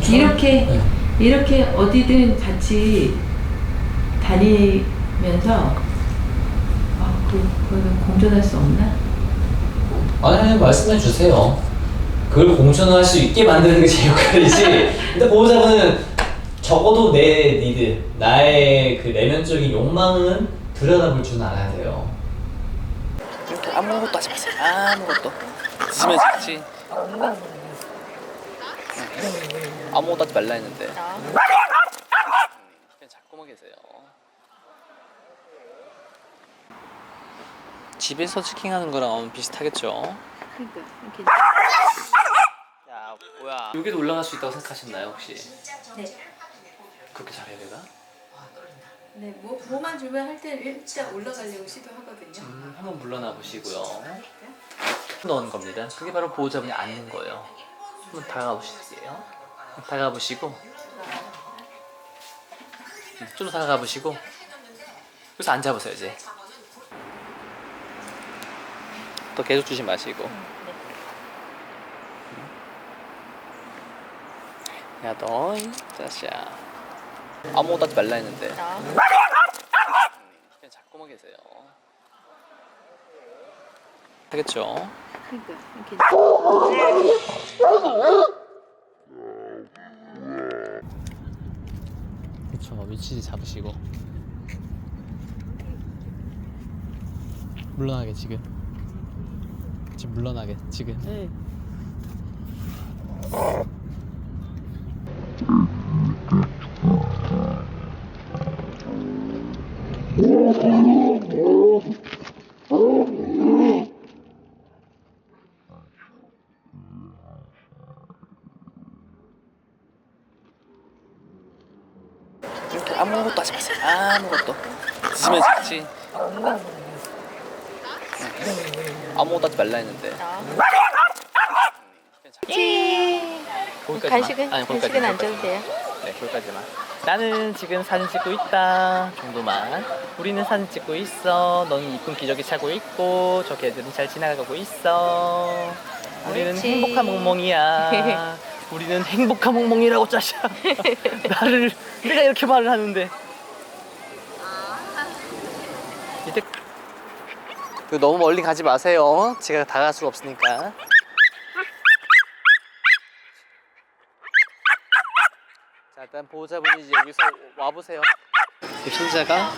저- 이렇게 네. 이렇게 어디든 같이 다니면서 아, 그, 그거는 공존할 수 없나? 아니, 아니 말씀해 주세요. 그걸 공존할 수 있게 만드는 게 제 역할이지. 근데 보호자분은 적어도 내 니드, 나의 그 내면적인 욕망은 들여다볼 줄 알아야 돼요. 아무것도 하지 마세요. 아무것도. 있으면 좋지. 아무것도 하지 말라 했는데. 음, 그냥 잡고만 계세요. 집에서 치킨하는 거랑 비슷하겠죠? 그러니까 이렇게 야 뭐야? 여기도 올라갈 수 있다고 생각하셨나요 혹시? 네. 그렇게 잘해야 되나? 네, 뭐, 뭐만 주면 할때 일단 올라가려고 시도하거든요. 음, 한번 물러나 보시고요. 넣은 겁니다. 그게 바로 보호자분이 앉는 거예요. 한번 다가가 보실게요. 다가가 보시고 음, 좀더 다가가 보시고 여기서 앉아 보세요 이제. 또 계속 주지 마시고. 야 너, 이 자식아. 아무것도 하지 말라 했는데. 음, 그냥 잡고만 계세요. 그러니까 이렇게 그렇죠. 위치 잡으시고. 물러나게 지금. 지금 물러나게 지금. 이렇게 아무것도 하지 마세요. 있으면 좋지. 아무것도 하지 말라 했는데. 거기까지만. 간식은 아니, 거기까지, 간식은 안 거기까지. 줘도 돼요. 네, 거기까지만. 나는 지금 사진 찍고 있다 정도만. 우리는 사진 찍고 있어. 너는 이쁜 기저귀 차고 있고 저 개들은 잘 지나가고 있어. 우리는 옳지. 행복한 몽몽이야. 우리는 행복한 몽몽이라고 짜샤. 나를 내가 이렇게 말을 하는데. 이때 그 너무 멀리 가지 마세요. 제가 다 갈 수가 없으니까. 자 일단 보호자분이 여기서 와 보세요. 그 신자가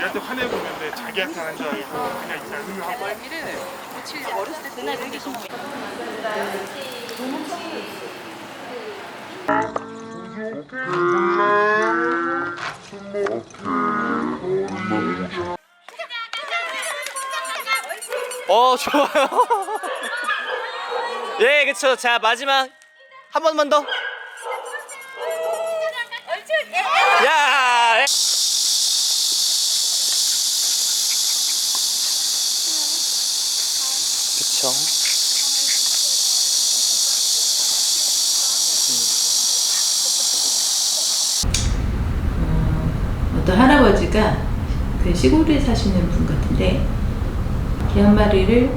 얘한테 화내보면 돼. 자기한테 하는 줄 알고 그냥 이상 하고 어 좋아요. 예 그쵸. 자 마지막 한 번만 더. 야. 그쵸. 어떤 할아버지가 그 시골에 사시는 분 같은데 개 한 마리를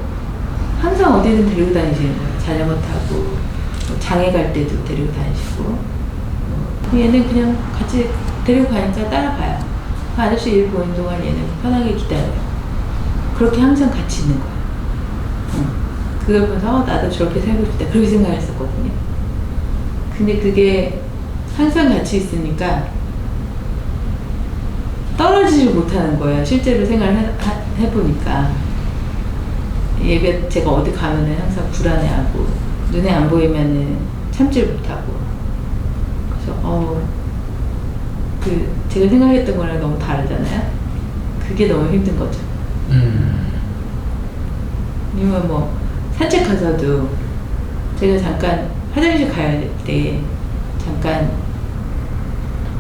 항상 어디든 데리고 다니시는 거예요. 자전거 타고 뭐 장에 갈 때도 데리고 다니시고 뭐 얘는 그냥 같이 데리고 가니까 따라가요. 그 아저씨 일 보는 동안 얘는 편하게 기다려요. 그렇게 항상 같이 있는 거예요. 응. 그걸 보면서 어, 나도 저렇게 살고 싶다 그렇게 생각했었거든요. 근데 그게 항상 같이 있으니까 떨어지지 못하는 거예요. 실제로 생각을 해보니까. 예배 제가 어디 가면은 항상 불안해하고 눈에 안 보이면은 참질 못하고 그래서 어그 제가 생각했던 거랑 너무 다르잖아요. 그게 너무 힘든 거죠. 음. 아니면 뭐 산책 가서도 제가 잠깐 화장실 가야 될때 잠깐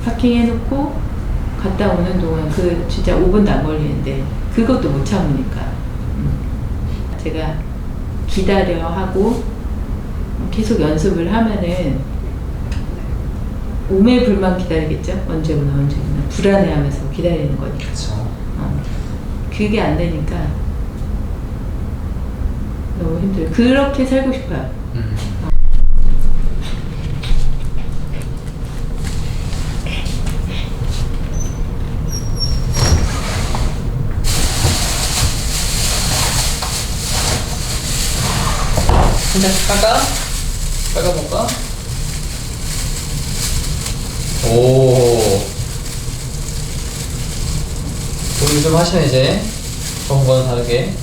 파킹 해놓고 갔다 오는 동안 그 진짜 5분도 안 걸리는데 그것도 못 참으니까 음. 제가 기다려 하고 계속 연습을 하면은 오매불만 기다리겠죠 언제 오나 언제 오나 불안해하면서 기다리는 거니까. 어. 그게 안 되니까 너무 힘들어요 그렇게 살고 싶어요 음. 한잔 깔까? 깔아볼까? 오. 조리 좀 하시네, 이제. 거는 다르게.